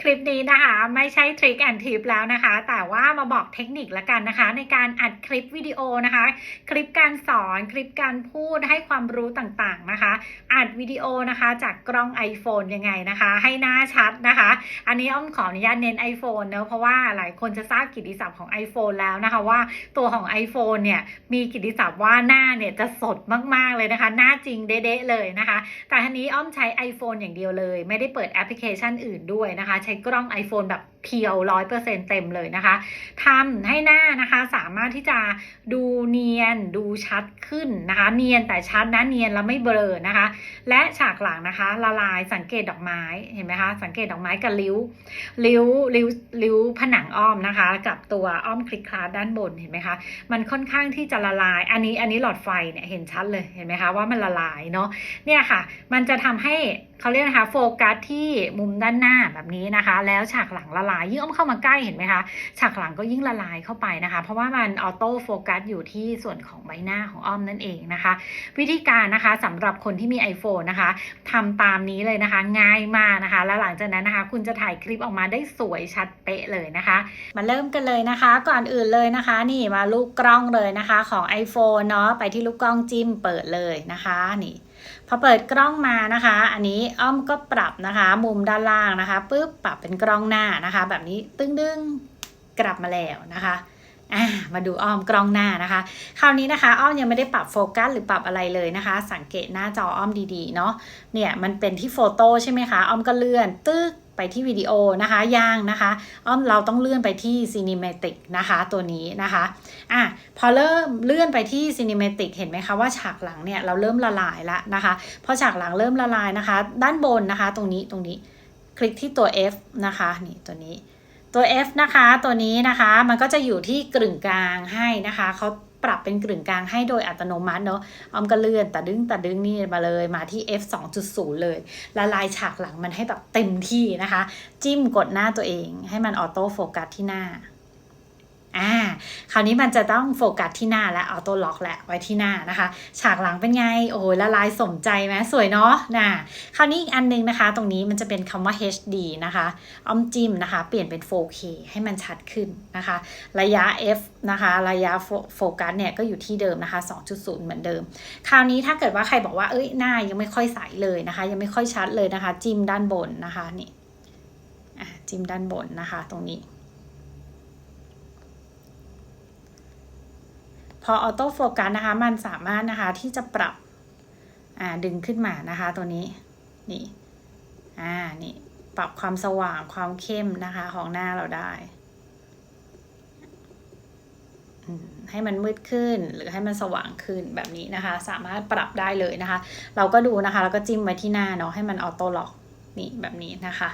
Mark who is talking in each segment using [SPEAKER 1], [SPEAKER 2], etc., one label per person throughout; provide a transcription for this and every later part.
[SPEAKER 1] คลิปนี้นะคะไม่ใช่ทริคแอนทิปแล้วนะคะ แต่ว่ามาบอกเทคนิคละกันนะคะ ในการอัดคลิปวิดีโอนะคะ คลิปการสอนคลิปการพูดให้ความรู้ต่างๆนะคะ อัดวิดีโอนะคะ จากกล้อง iPhone ยังไงนะคะ ให้หน้าชัด อันนี้อ้อมขออนุญาตเน้น iPhone เนอะเพราะว่าหลายคนจะทราบกิติศัพท์ของ iPhone แล้วนะคะว่าตัวของ iPhone เนี่ยมีกิติศัพท์ว่าหน้าเนี่ยจะสดมากๆเลยนะคะ หน้าจริงเด๊ะเลยนะคะ แต่ทีนี้อ้อมใช้ iPhone อย่างเดียวเลย ไม่ได้เปิดแอปพลิเคชันอื่นด้วยนะคะ ใช้กล้อง iPhone แบบเพียวร้อยเปอร์เซ็นเต็มเลยนะคะทำให้หน้านะคะสามารถที่จะดูเนียนดูชัดขึ้นนะคะ เนียนแต่ชัดนะเนียนแล้วไม่เบลอนะคะ และฉากหลังนะคะ ละลายสังเกตดอกไม้เห็นไหมคะสังเกตดอกไม้กับริ้วริ้วริ้วริ้วผนังอ้อมนะคะ กับตัวอ้อมคลิกคลาสด้านบนเห็นไหมคะ มันค่อนข้างที่จะละลาย อันนี้อันนี้หลอดไฟเนี่ยเห็นชัดเลยเห็นไหมคะว่ามันละลายเนาะเนี่ยค่ะ มันจะทำให้ เขาเรียกนะคะโฟกัสที่มุมด้านหน้าแบบนี้นะคะ แล้วฉากหลังละลายยิ่งอ้อมเข้ามาใกล้เห็นไหมคะฉากหลังก็ยิ่งละลายเข้าไปนะคะ เพราะว่ามันออโต้โฟกัสอยู่ที่ส่วนของใบหน้าของอ้อมนั่นเองนะคะ วิธีการนะคะสำหรับคนที่มี iPhone นะคะทำตามนี้เลยนะคะ ง่ายมากนะคะ แล้วหลังจากนั้นนะคะ คุณจะถ่ายคลิปออกมาได้สวยชัดเป๊ะเลยนะคะ มาเริ่มกันเลยนะคะ ก่อนอื่นเลยนะคะ นี่มาลูกกล้องเลยนะคะ ของ iPhone เนาะไปที่ลูกกล้องจิ้มเปิดเลยนะคะนี่ พอเปิดกล้องมานะคะ อันนี้อ้อมก็ปรับนะคะ มุมด้านล่างนะคะปุ๊บปรับเป็นกล้องหน้านะคะ แบบนี้ตึ้งดึงกลับมาแล้วนะคะมาดูอ้อมกล้องหน้านะคะ คราวนี้นะคะอ้อมยังไม่ได้ปรับโฟกัสหรือปรับอะไรเลยนะคะ สังเกตหน้าจออ้อมดีๆเนาะเนี่ยมันเป็นที่โฟโต้ใช่ไหมคะอ้อมก็เลื่อนตึ๊ก ไปที่วิดีโอนะคะย่างนะคะอ้อมเราต้องเลื่อนไปที่ Cinematic นะคะตัวนี้นะคะอะพอเริ่มเลื่อนไปที่ Cinematic เห็นไหมคะว่าฉากหลังเนี่ยเราเริ่มละลายล้วนะคะพอฉากหลังเริ่มละลายนะคะ ด้านบนนะคะตรงนี้ตรงนี้คลิกที่ตัว F นะคะนี่ตัวนี้ตัว F นะคะตัวนี้นะคะมันก็จะอยู่ที่กึ่งกลางให้นะคะเขา ปรับเป็นกึ่งกลางให้โดยอัตโนมัติเนาะออมก็เลื่อนตะดึงตะดึงนี่มาเลยมาที่ F 2.0 เลยละลายฉากหลังมันให้แบบเต็มที่นะคะ จิ้มกดหน้าตัวเองให้มันออโต้โฟกัสที่หน้า อ่าคราวนี้มันจะต้องโฟกัสที่หน้าและออโต้ล็อกแหละไว้ที่หน้านะคะ ฉากหลังเป็นไง โอ้ยละลายสมใจไหมสวยเนาะนะคราวนี้อีกอันนึงนะคะ ตรงนี้มันจะเป็นคำว่า HD นะคะออมจิมนะคะ เปลี่ยนเป็น 4K ให้มันชัดขึ้นนะคะ ระยะ f นะคะ ระยะโฟกัสเนี่ยก็อยู่ที่เดิมนะคะ 2.0 เหมือนเดิม คราวนี้ถ้าเกิดว่าใครบอกว่าเอ้ยหน้ายังไม่ค่อยใสเลยนะคะ ยังไม่ค่อยชัดเลยนะคะ จิมด้านบนนะคะนี่อะจิ้มด้านบนนะคะ ตรงนี้ พอออโต้โฟกัสนะคะมันสามารถนะคะที่จะปรับดึงขึ้นมานะคะตัวนี้นี่อ่านี่ปรับความสว่างความเข้มนะคะของหน้าเราได้ให้มันมืดขึ้นหรือให้มันสว่างขึ้นแบบนี้นะคะ สามารถปรับได้เลยนะคะ เราก็ดูนะคะแล้วก็จิ้มไว้ที่หน้าเนาะให้มันออโต้ล็อก นี่แบบนี้นะคะ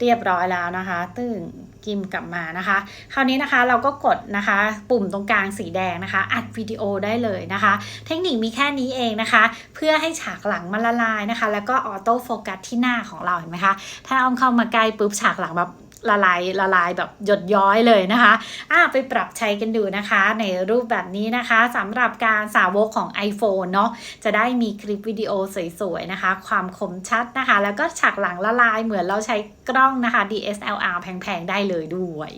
[SPEAKER 1] เรียบร้อยแล้วนะคะ ตึงกิมกลับมานะคะ คราวนี้นะคะเราก็กดนะคะ ปุ่มตรงกลางสีแดงนะคะ อัดวิดีโอได้เลยนะคะ เทคนิคมีแค่นี้เองนะคะ เพื่อให้ฉากหลังมันละลายนะคะ แล้วก็ออโต้โฟกัสที่หน้าของเราเห็นไหมคะถ้าอ้อมเข้ามาใกล้ปุ๊บฉากหลังแบบ ละลายละลายแบบหยดย้อยเลยนะคะอ่าไปปรับใช้กันดูนะคะ ในรูปแบบนี้นะคะสำหรับการสาวกของ iPhone เนาะจะได้มีคลิปวิดีโอสวยๆนะคะ ความคมชัดนะคะ แล้วก็ฉากหลังละลายเหมือนเราใช้กล้องนะคะ DSLR แพงๆ ได้เลยด้วย